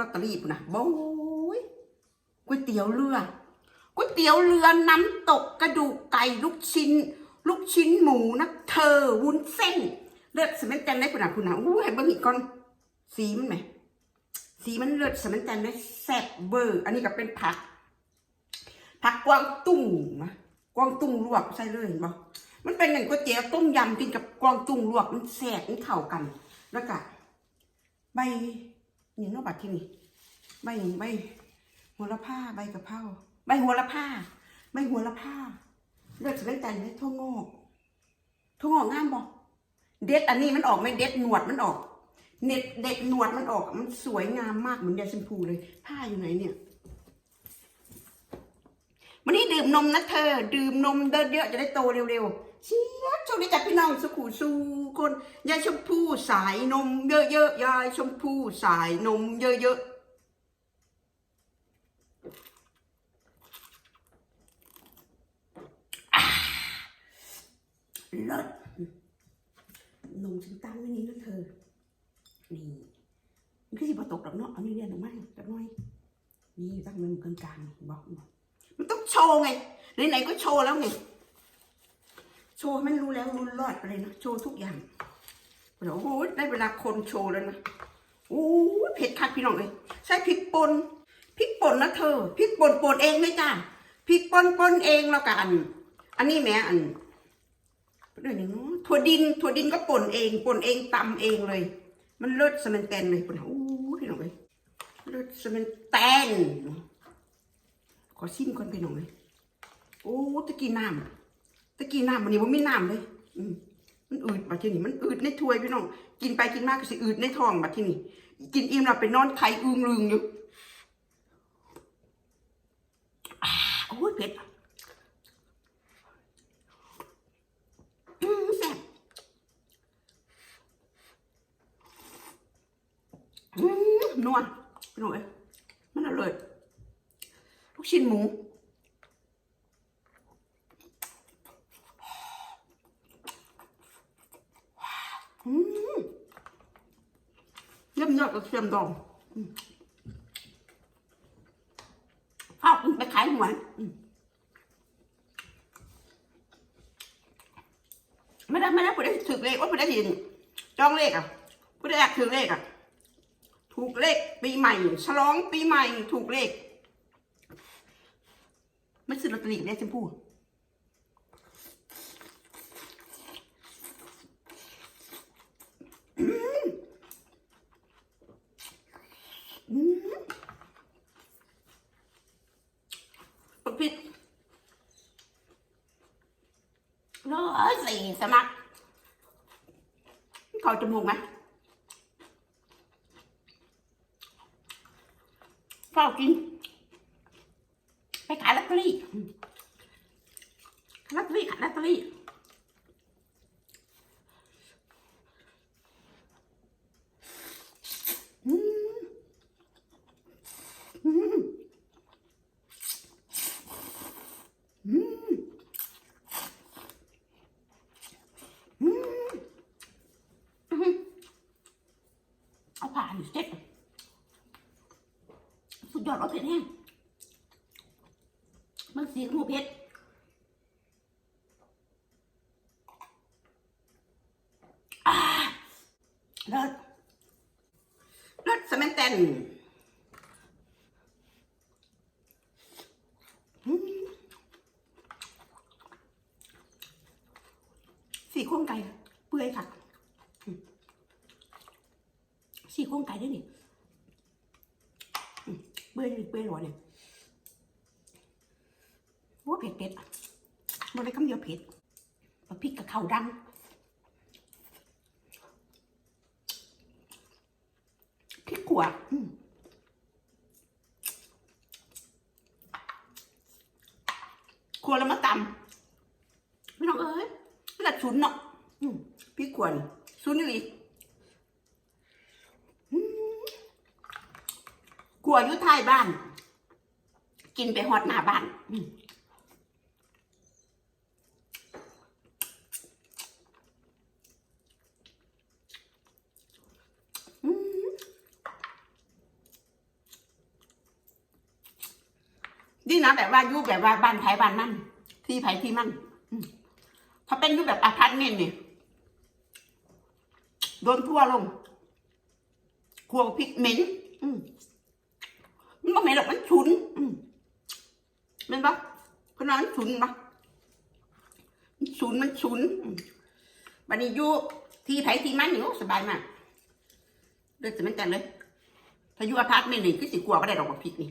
ลอตเตอรี่พุ่นนะโอ้ยก๋วยเตี๋ยวเรือก๋วยเตี๋ยวเรือน้ำตกกระดูกไก่ลูกชิ้น ลูกชิ้นหมูนะเธอวุ้นเส้น เลือดสมันแตนได้พุ่นนะพุ่นนะอู้ให้เบิ่งอีกก่อนสีมันไหมสีมันเลือดสมันแตนได้แซ่บเบอร์อันนี้ก็เป็นผักผักกวางตุ้งนะกวางตุ้งลวกใส่เลยเห็นบ่มันเป็นอย่างก๋วยเตี๋ยวต้มยำกินกับกวางตุ้งลวกมันแซ่บมันเข้ากัน แล้วก็ใบ นี่เนอกบัดที่นี่ใบอย่างใบหัวละผ้าใบกะเพราใบหัวละผ้าใบหัวละผ้าเลือดสมันแตนได้ทั่วงอกทั่วงอกงามบ่เด็ดอันนี้มันออกไม่เด็ดหนวดมันออก เน็ตเด็ดหนวดมันออก มันสวยงามมากเหมือนยาชมพูเลย ผ้าอยู่ไหนเนี่ยวันนี้ดื่มนมนะเธอ ดื่มนมเดินเยอะจะได้โตเร็วๆ เชียบโชคดีจากพี่น้องสุขุสูคนยายชมพู่สายนมเยอะๆยายชมพู่สายนมเยอะๆเลิศนมฉันตั้งไว้นี้นะเธอ นี่มันก็สิบตกดอกเนาะเอานี่เรียนออกมาจักน่อย นี่ตั้งมันกลางๆบอกบอกมันต้องโชว์ไง ไหนๆก็โชว์แล้วไง โชว์มันรู้แล้วรู้รอดไปเลยนะโชว์ทุกอย่างเดี๋ยวโอ้โหได้เวลาคนโชว์แล้วนะโอ้เผ็ดคักพี่น้องเลยใส่พริกป่นพริกป่นนะเธอพริกป่นป่นเองเลยจ้าพริกป่นป่นเองแล้วกันอันนี้แม่อันเรื่องอย่างเน้อถั่วดินถั่วดินก็ป่นเองป่นเองตำเองเลย มันเลิศสมันแตนเลยป่นโอ้พี่น้องเลยเลิศสมันแตนขอชิมก่อนไปหน่องเลยโอ้ตะกี้น้ำ ตะกี้น้ำวันนี้ว่ามีน้ำเลย อืมมันอืดบัดที่นี่มันอืดในถ้วยพี่น้อง กินไปกินมากก็สิอืดในท้องบัดที่นี่กินอิ่มเราไปนอนไข่อึงลึงอยู่โอ้ยเผ็ดนวลพี่น้องเอ้ยมันอร่อยลูกชิ้นหมู อืม เยี่ยมยอดกระเทียมดองอืมข้าวกินไปขายหวยอืมไม่ได้ไม่ได้ผู้ใดถือเลขว่าผู้ใดเห็นจองเลขอะผู้ใดอยากถือเลขอะ ถูกเลขปีใหม่ ฉลองปีใหม่ถูกเลข ไม่ซื้อลอตเตอรี่เนี่ยชมพู่อืมอืมปกปิดร้อ ยสี่สมัครเขาจมูกไหมเฝ้ากิน ไปขายลอตเตอรี่ลอตเตอรี่ขายลอตเตอรี่อืมอืมอืมอืม เอาผ่านเสร็จสุดยอดรสเผ็ดแห้งมันเสียงหมูเพชรอ่าเลิศเลิศสแมนเตนอืมสี่โครงไก่เปื่อยค่ะอืมสี่โครงไก่ด้วยนี่อืมเปื่อยเปื่อยหรอเนี่ย โอ้เผ็ดเผ็ดมันได้คำเดียวเผ็ดปลาพริกกับข้าวดำพริกขั่วอืมขั่วแล้วมาตำไม่ต้องเอ้ยไม่ละชุนเนาะอืมพริกขั่วนี่ชุนนี่อีกขั่วอยู่ท้ายบ้าน กินไปฮอดหน้าบ้าน อืม ดีนะแบบว่าอยู่แบบว่าบ้านไผ่บ้านมั่นที่ไผ่ที่มั่นอืมถ้าเป็นอยู่แบบอพาร์ตเมนต์นี่โดนทั่วลงครัวพริกเหม็นมันก็เหม็นหรอกมันฉุนมเป็นปะขนาดมันฉุนปะมันฉุนมันฉุนบันนี้อยู่ที่ไผ่ที่มันนี่โอ้สบายมากเลือดจะไม่แต่เลย ถ้าอยู่อพาร์ตเมนต์นี่คือสิกลัวก็ได้ดอกบักพริกนี่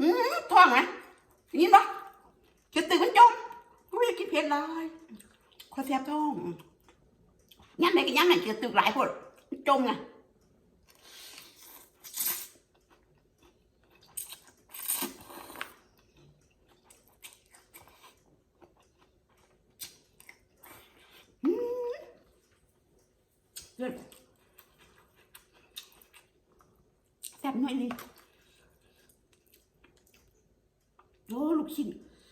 อื มท้องนะยินปะจะตื่นมันจมกูไม่อยากกินเผ็ดเลยคอยแสบท้องยันไหนก็ยันไหนจะตื่นหลายคนมันจมไงอืมเลิศแซ่บหน่อยดิ โอ้ลู กชิ้น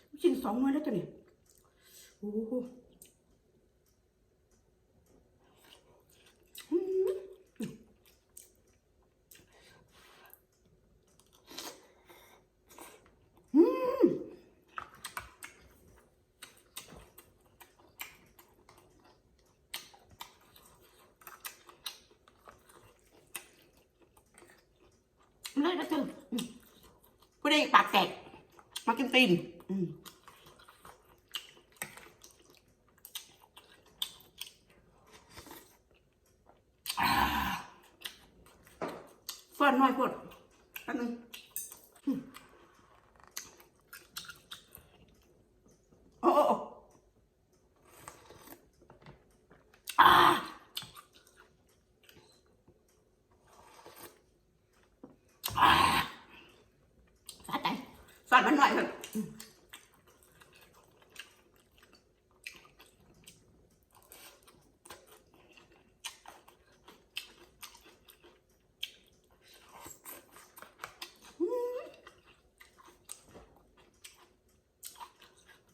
ลูกชิ้นสองหน่วยแล้วจ้ะเนี่ยโอ้โหอืมอืมเลยนะเธออืมกูได้ปากแตก มากินตีนอืมอ่าเฟิร์นหน่อยเฟิร์นแป๊บนึงอืมโอ้โอ้โอ้อ่าอ่าสะใจส อนมันหน่อยเถอะ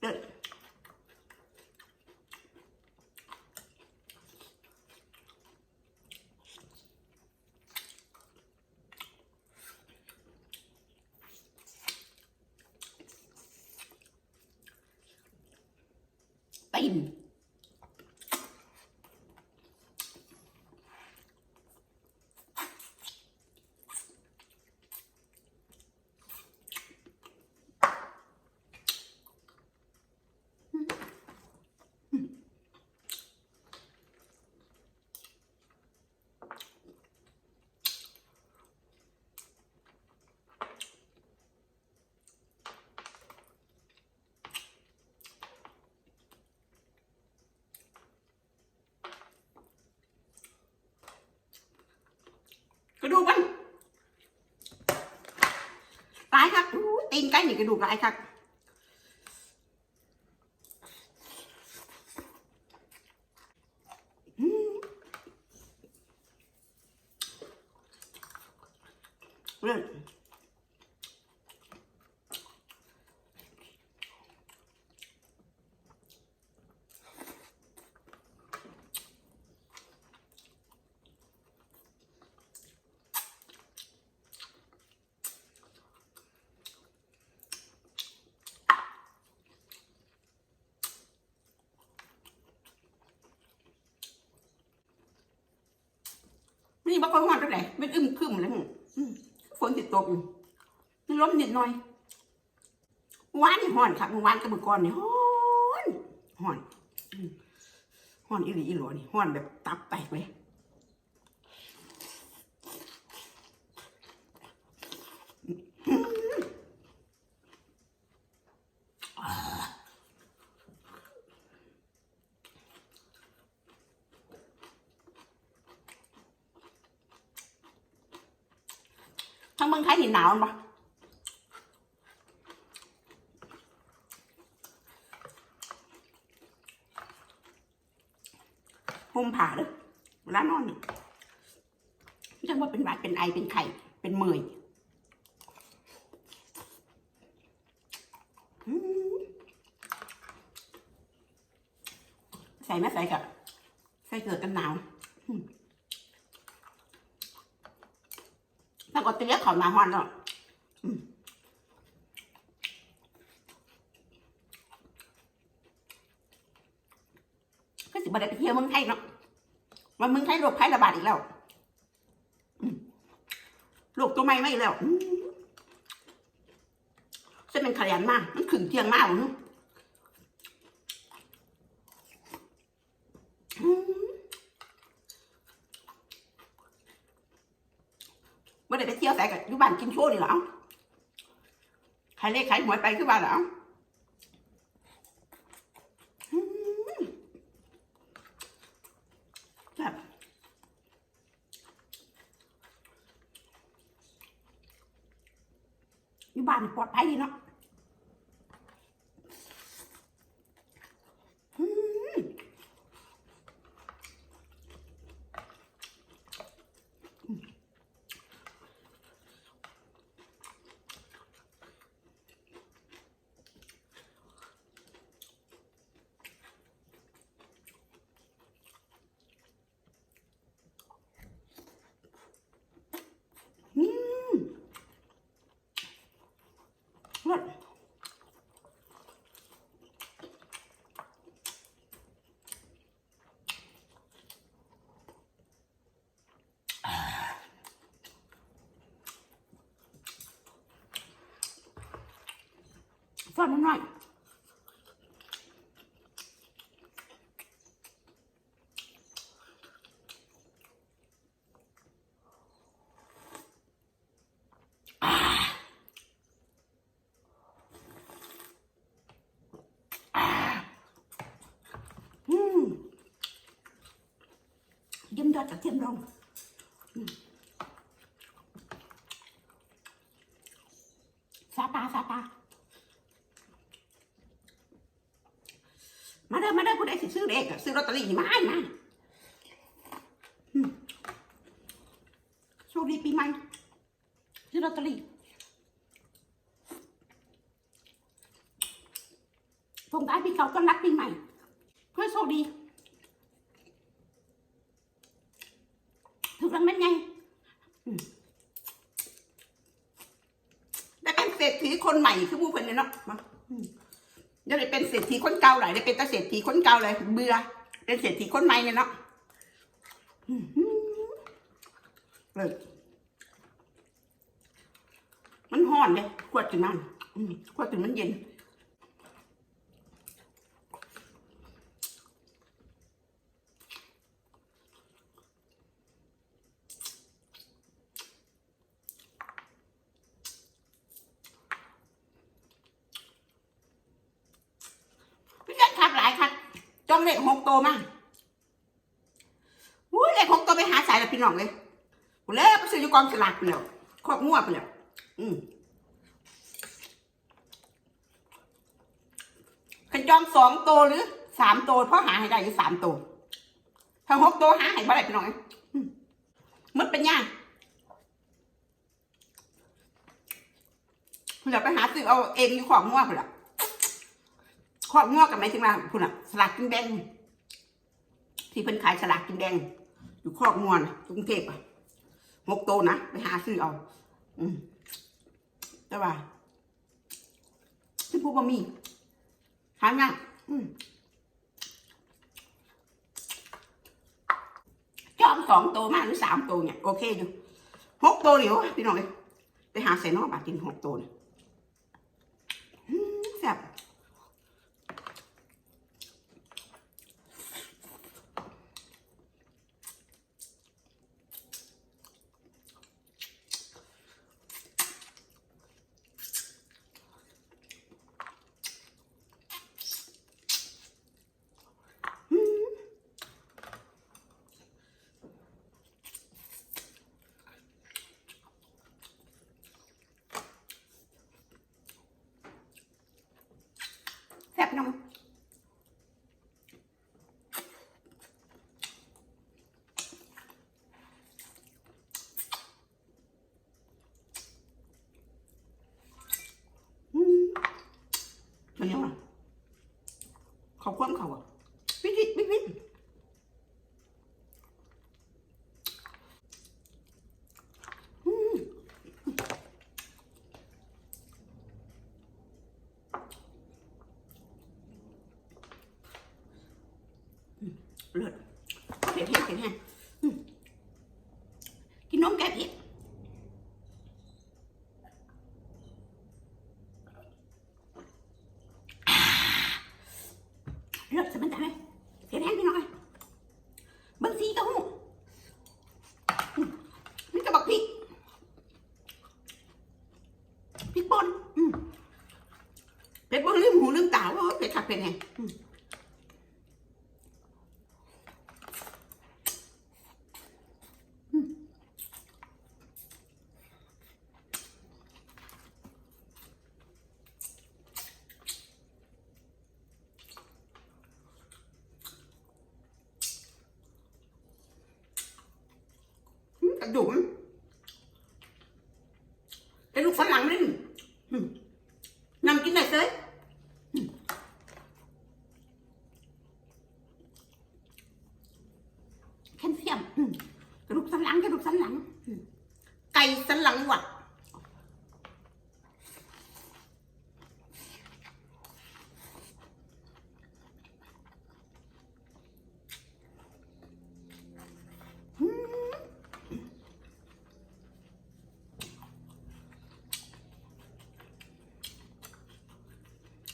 เด็ด ตีนกระดูกมันตาย ครับอู้ตีนไก่นี่กระดูกหลายครับอืมเลิศ นี่อกว่าหอนจังไหนเป็นอึมครึมแลยมึงฝนติดตกอยู่มันลมนิดหน่อยหวานหอนครับหวานกับมือก่อนนี่หอนหอนหอนอีหลีอีหลอนี่หอนแบบตับแตกเลย ทั้งมืงไทยหินหนาวบ่ห่มผ่าเด้อเวลานอนนี่จังว่าเป็นหวัดเป็นไอเป็นไข่เป็นเมื่อยใส่ไหมใส่กับใส่เกลือกันหนาว อืมถ้าก็เตี้ยเขาหนาฮอนแล้วอืมก็สิบ่ได้ไปเที่ยวเมืองไทยเนาะว่าเมืองไทยโรคภัยระบาดอีกแล้วอืมโรคตัวใหม่ไม่แล้วอืมจะเป็นขยันมาก มันขึงเที่ยงมากเลย ม่ได้ไปเที่ยวใส่กับอยู่บ้านกินโชว์นี่หรอใครเลขใครหวยไปคือบ้านหรอมแบบอยู่บ้านปลอดภัยดีเนาะอืมอืมรส ฟอนหน่อยอืมยิ้มยอดจากเทียมรองอืมซาปาซาปา มาเด้อมาเด้อผู้ใดสิซื้อเล ขอะซื้อลอตเตอรี่นี่มาให้มาโชคดีปีใหม่ซื้อลอตเตอรี่ส่งท้ายปีเก่าต้อนรับปีใหม่เพื่อโชคดีถูกรางวัลไงได้เป็นเศรษฐีคนใหม่คือผู้เพิ่นเนาะมาอืมเดี๋ยวได้เป็นเศรษฐีคนเก่าหลายได้เป็นต่เศรษฐีคนเก่าเลยเบื่อ เป็นเศรษฐีคนใหม่เนี่ยเนาะเลยมันห้อนเลยขวดถึงมันขวดถึงมันเย็นพี่จันขับหลายคันจองเลขหกตัวมาอุ้ยเลขหกตัวไปหาสายแล้วพี่น้องเลยกูเลยไปซื้ออยู่กอง สลากไปแล้วครอบงวดไปแล้วอืมคันจองสองตัวหรือสามตัวเพราะหาให้ได้อยู่สามตัวถ้าหกตัวหาให้บ่ได้พี่น้องเอ้ยอืมดเป็นย่างคุณอยาไปหาซื้อเอาเองอยู่ของงวดไปแล้วครอบงอกกันไหมถึงมาคุณอะสลากกินแดงที่เพิ่นขายสลากกินแดงอยู่ครอบงวนกรุงเทพอะ หกโตนะ ไปหาซื้อเอา อืมแต่ว่าที่พูดว่ามีหาง่ายอืมจอมสองโตมากหรือสามโตเนี่ย โอเคอยู่หกโตเดี๋ยวพี่น้องเลยไปหาใส่นอกบาทกินหกโตเนี่ยอืมแซ่บ แซ่บน้องอืมเป็นยังไงขอบคุณเขาอะพี่ที บิ๊กบิ๊กบิ๊กอืมอืม เลือดเผ็ดแห้งเผ็ดแห้งอืมกินนมแก้เผ็ด เลิศสมันตาเลยเสียแรงไปหน่อยเบางสีก็หูอืมนี่ก็บอกพริกพริกป่นอืมเผ็ดบ่ลืมหูลืมตาว่าเผ็ดขัดเผ็ดไงอืมอืม อืมกระดุมกระดูกสันหลังนี่อืมนำกินได้เลยอืมแคลเซียมอืมกระดูกสันหลังกระดูกสันหลังอืมไก่สันหลังหวัด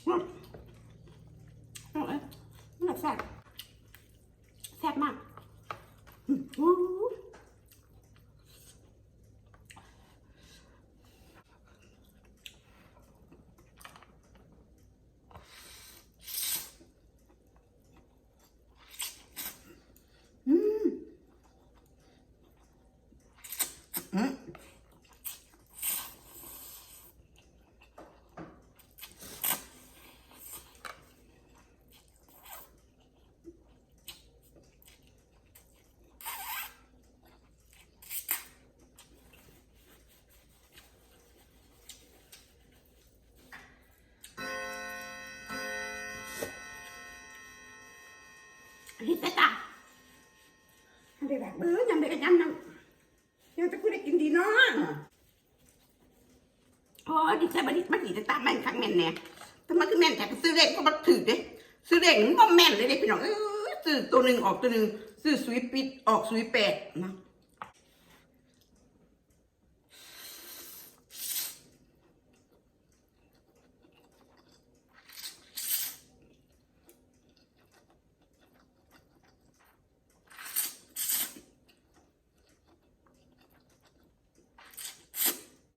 อืมเอาเอ้ยมันแบบแซ่บแซ่บมากอืมอู้หูอืมอืม ลิตาตาทำ ได้แบบเออยังได้กันยังนั่งยังจะกูได้กินดีเนาะโอ้ดิฉันบันนี้มันดีจะตามแม่นคักแม่นเนี่ยแต่มันคือแม่นแต่ซื้อเลขก็บัถือเด้ซื้อเลขมันบ่แม่นเลยเด้พี่น้องเออซื้อตัวหนึ่งออกตัวหนึ่งซื้อสุยปิดออกสุยแปดนะ